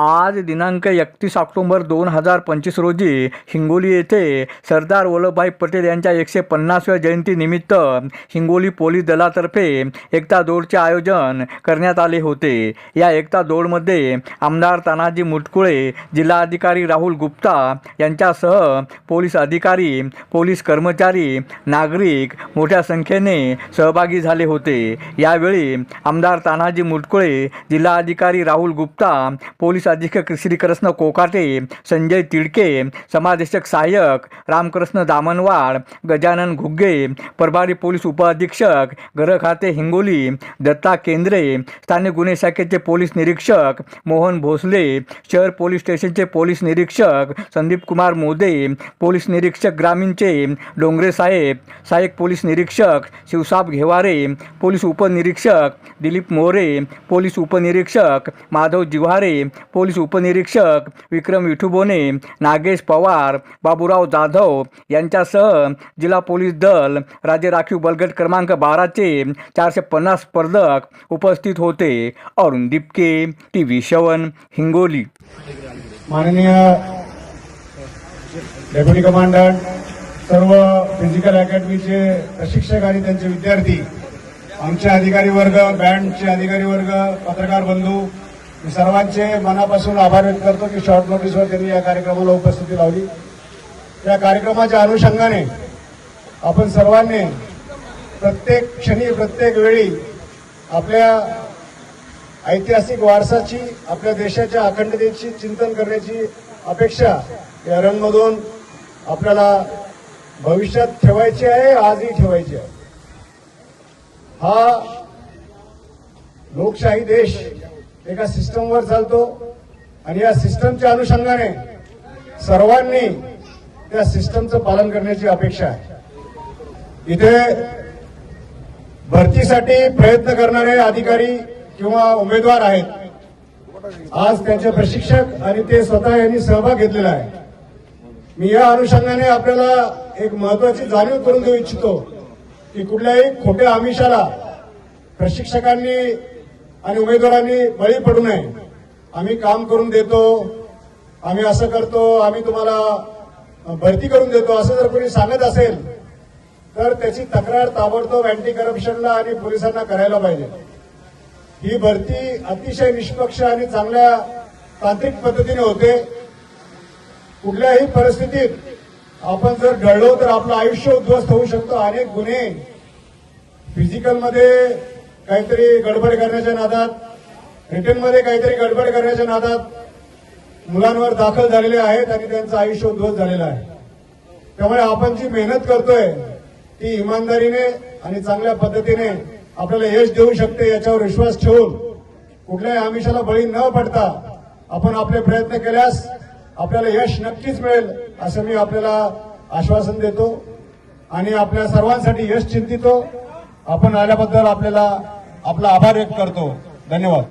आज दिनांक एकतीस ऑक्टोबर दोन हजार पंचवीस रोजी हिंगोली येथे सरदार वल्लभभाई पटेल यांच्या एकशे पन्नासव्या जयंतीनिमित्त हिंगोली पोलीस दलातर्फे एकता दौडचे आयोजन करण्यात आले होते. या एकता दौडमध्ये आमदार तानाजी मुटकुळे जिल्हाधिकारी राहुल गुप्ता यांच्यासह पोलीस अधिकारी पोलीस कर्मचारी नागरिक मोठ्या संख्येने सहभागी झाले होते. यावेळी आमदार तानाजी मुटकुळे जिल्हाधिकारी राहुल गुप्ता पोलीस अधीक्षक श्रीकृष्ण कोकाटे संजय तिडके समादेशक सहाय्यक रामकृष्ण दामनवाड गजानन घुग्गे प्रभारी पोलीस उपअधीक्षक गृह खाते हिंगोली दत्ता केंद्रे स्थानिक गुन्हे शाखेचे पोलीस निरीक्षक मोहन भोसले शहर पोलीस स्टेशनचे पोलीस निरीक्षक संदीप कुमार मोदे पोलीस निरीक्षक ग्रामीणचे डोंगरे साहेब सहाय्यक पोलीस निरीक्षक शिवसाब घेवारे पोलीस उपनिरीक्षक दिलीप मोरे पोलीस उपनिरीक्षक माधव जिव्हारे पोलीस उपनिरीक्षक विक्रम विठुबोने नागेश पवार बाबूराव जाधव यांच्यासह जिल्हा पोलीस दल राज्य राखीव बलगट क्रमांक बाराचे चारशे पन्नास स्पर्धक उपस्थित होते. अरुण दिपके टी व्ही शवन हिंगोली. माननीय डेप्युटी कमांडंट सर्व फिजिकल अकॅडमीचे प्रशिक्षक आणि त्यांचे विद्यार्थी आमचे अधिकारी वर्ग बँडचे अधिकारी वर्ग पत्रकार बंधू मी सर्वांचे मनापासून आभार व्यक्त करतो की शॉर्ट नोटीसवर त्यांनी या कार्यक्रमाला उपस्थिती लावली. या कार्यक्रमाच्या अनुषंगाने आपण सर्वांनी प्रत्येक क्षणी प्रत्येक वेळी आपल्या ऐतिहासिक वारसाची आपल्या देशाच्या अखंडतेची चिंतन करण्याची अपेक्षा या रंगमधून आपल्याला भविष्यात ठेवायची आहे आजही ठेवायची आहे. हा लोकशाही देश एका सिस्टमवर चालतो आणि या सिस्टमच्या अनुषंगाने सर्वांनी त्या सिस्टमचं पालन करण्याची अपेक्षा आहे. इथे भरतीसाठी प्रयत्न करणारे अधिकारी किंवा उमेदवार आहेत. आज त्यांचे प्रशिक्षक आणि ते स्वतः यांनी सहभाग घेतलेला आहे. मी या अनुषंगाने आपल्याला एक महत्वाची जाणीव करून देऊ इच्छितो की कुठल्याही खोट्या आमिषाला प्रशिक्षकांनी आणि उमेदवारांनी बळी पडू नये. आम्ही काम करून देतो आम्ही असं करतो आम्ही तुम्हाला भरती करून देतो असं जर कोणी सांगत असेल तर त्याची तक्रार ताबडतोब अँटी करप्शनला आणि पोलिसांना करायला पाहिजे. ही भरती अतिशय निष्पक्ष आणि चांगल्या तांत्रिक पद्धतीने होते. कुठल्याही परिस्थितीत आपण जर ढळलो तर आपलं आयुष्य उद्ध्वस्त होऊ शकतो. अनेक गुन्हे फिजिकलमध्ये काहीतरी गडबड करण्याच्या नादात रिटर्नमध्ये काहीतरी गडबड करण्याच्या नादात मुलांवर दाखल झालेले आहेत आणि त्यांचं आयुष्य उद्ध्वस्त झालेलं आहे. त्यामुळे आपण जी मेहनत करतोय ती इमानदारीने आणि चांगल्या पद्धतीने आपल्याला यश देऊ शकते याच्यावर विश्वास ठेवून कुठल्याही आमिषाला बळी न पडता आपण आपले प्रयत्न केल्यास आपल्याला यश नक्कीच मिळेल असं मी आपल्याला आश्वासन देतो. आणि आपल्या सर्वांसाठी यश चिंतितो. आपण आल्याबद्दल आपल्याला आपला आभार व्यक्त करतो. धन्यवाद.